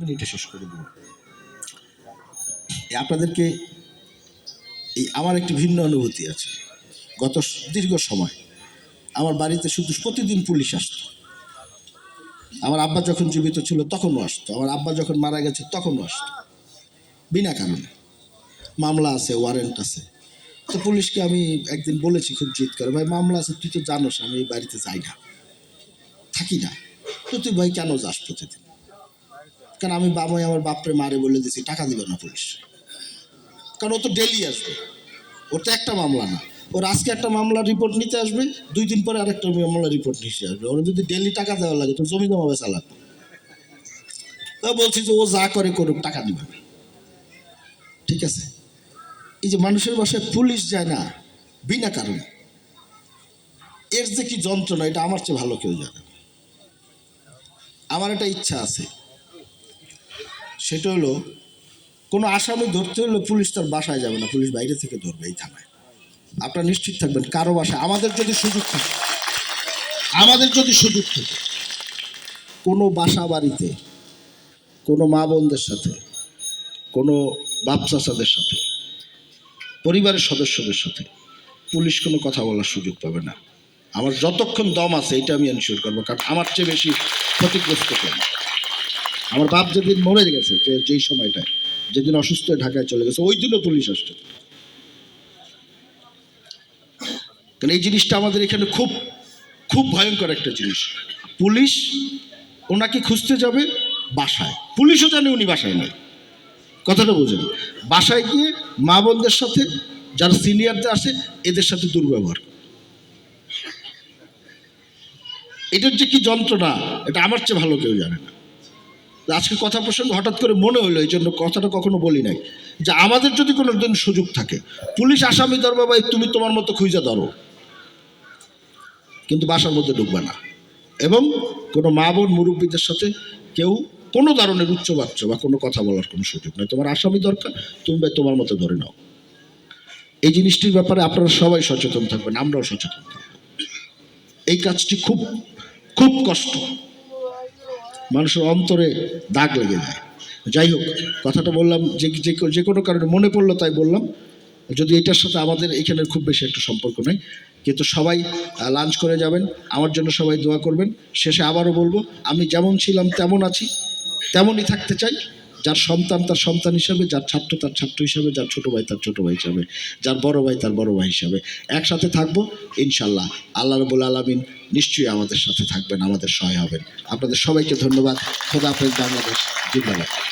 মিনিটে শেষ করে দেব আপনাদেরকে এই আমার একটি ভিন্ন অনুভূতি আছে। গত দীর্ঘ সময় আমার বাড়িতে শুধু প্রতিদিন পুলিশ আসতো। আমার আব্বা যখন জীবিত ছিল তখনও আসতো। আমার আব্বা যখন মারা গেছে তখনও আসতো। বিনা কারণে। মামলা আছে ওয়ারেন্ট আছে। তো পুলিশকে আমি একদিন বলেছি খুব জিত করে, ভাই, মামলা আছে, তুই তো জানোস আমি এই বাড়িতে যাই না। থাকি না। তো তুই ভাই কেন যাস প্রতিদিন? কারণ আমি বাবাই আমার বাপরে মারে বলে দিছি, টাকা দিবে না পুলিশ। কারণ ও তো ডেলি আসবে। ওর তো একটা মামলা না। ওর আজকে একটা মামলা রিপোর্ট নিতে আসবে, দুই দিন পরে আরেকটা মামলা রিপোর্ট নিতে আসবে। ওর যদি ডেলি টাকা দেওয়া লাগে, তো জমি জমা বেচা লাগবে। তা বলছি যে ও যা করে করুক, টাকা দিবে। ঠিক আছে? এই যে মানুষের বাসায় পুলিশ যায় না, বিনা কারণে। এর যে কি যন্ত্রণা, এটা আমার চেয়ে ভালো কেউ জানে আমার একটা ইচ্ছা আছে। সেটা হলো, কোনো আসামি ধরতে হলে পুলিশ তার বাসায় যাবে না, পুলিশ বাইরে থেকে ধরবে এই থানায়। আপনারা নিশ্চিত থাকবেন, কারও বাসায়, আমাদের যদি সুযোগ থাকে, আমাদের যদি সুযোগ থাকে, কোনো বাসা বাড়িতে, কোনো মা বোনদের সাথে, কোনো বাপ চাচাদের সাথে, পরিবারের সদস্যদের সাথে, পুলিশ কোনো কথা বলার সুযোগ পাবে না। আমার যতক্ষণ দম আছে, এটা আমি এনশিওর করব, কারণ আমার চেয়ে বেশি ক্ষতিগ্রস্ত কেন আমার বাপ যেদিন মরে গেছে, যে, যেই সময়টায়, যেদিন অসুস্থ হয়ে ঢাকায় চলে গেছে, ওই দিনও পুলিশ আসছে কারণ এই জিনিসটা আমাদের এখানে খুব খুব ভয়ঙ্কর একটা জিনিস। পুলিশ ওনাকে খুঁজতে যাবে বাসায়। পুলিশও জানে উনি বাসায় নেই। কথাটা বুঝেন। বাসায় গিয়ে মা বোনদের সাথে, যারা সিনিয়রদের আসে, এদের সাথে দুর্ব্যবহার। এটার যে কি যন্ত্রণা, এটা আমার চেয়ে ভালো কেউ জানে না। আজকে কথা প্রসঙ্গে হঠাৎ করে মনে হলো, এই জন্য কথাটা কখনো বলি নাই, যে আমাদের যদি কোনো দিন সুযোগ থাকে, পুলিশ আসামি ধরবা ভাই, তুমি তোমার মতো খুঁজে ধরো। কিন্তু বাসার মধ্যে ঢুকবে না। এবং কোনো মা বোন মুরব্বীদের সাথে কেউ কোনো ধরনের উচ্চ বাচ্চা বা কোনো কথা বলার কোনো সুযোগ নেই। তোমার আসামি দরকার, তুমি ভাই তোমার মতো ধরে নাও। এই জিনিসটির ব্যাপারে আপনারা সবাই সচেতন থাকবেন, আমরাও সচেতন থাকব। এই কাজটি খুব খুব কষ্ট। মানুষের অন্তরে দাগ লেগে যায়। যাই হোক, কথাটা বললাম, যে যে কোনো কারণে মনে পড়ল তাই বললাম। যদি এটার সাথে আমাদের এখানে খুব বেশি একটা সম্পর্ক নেই, কিন্তু সবাই লাঞ্চ করে যাবেন, আমার জন্য সবাই দোয়া করবেন। শেষে আবারও বলব, আমি যেমন ছিলাম তেমন আছি, তেমনই থাকতে চাই। যার সন্তান তার সন্তান হিসাবে, যার ছাত্র তার ছাত্র হিসাবে, যার ছোট ভাই তার ছোট ভাই হিসাবে, যার বড় ভাই তার বড় ভাই হিসাবে। একসাথে থাকব ইনশাল্লাহ আল্লাহ রবুল আলমিন নিশ্চয়ই আমাদের সাথে থাকবেন, আমাদের সহায় হবেন। আপনাদের সবাইকে ধন্যবাদ। খোদা হাফেজ বাংলাদেশ, জিন্দাবাদ।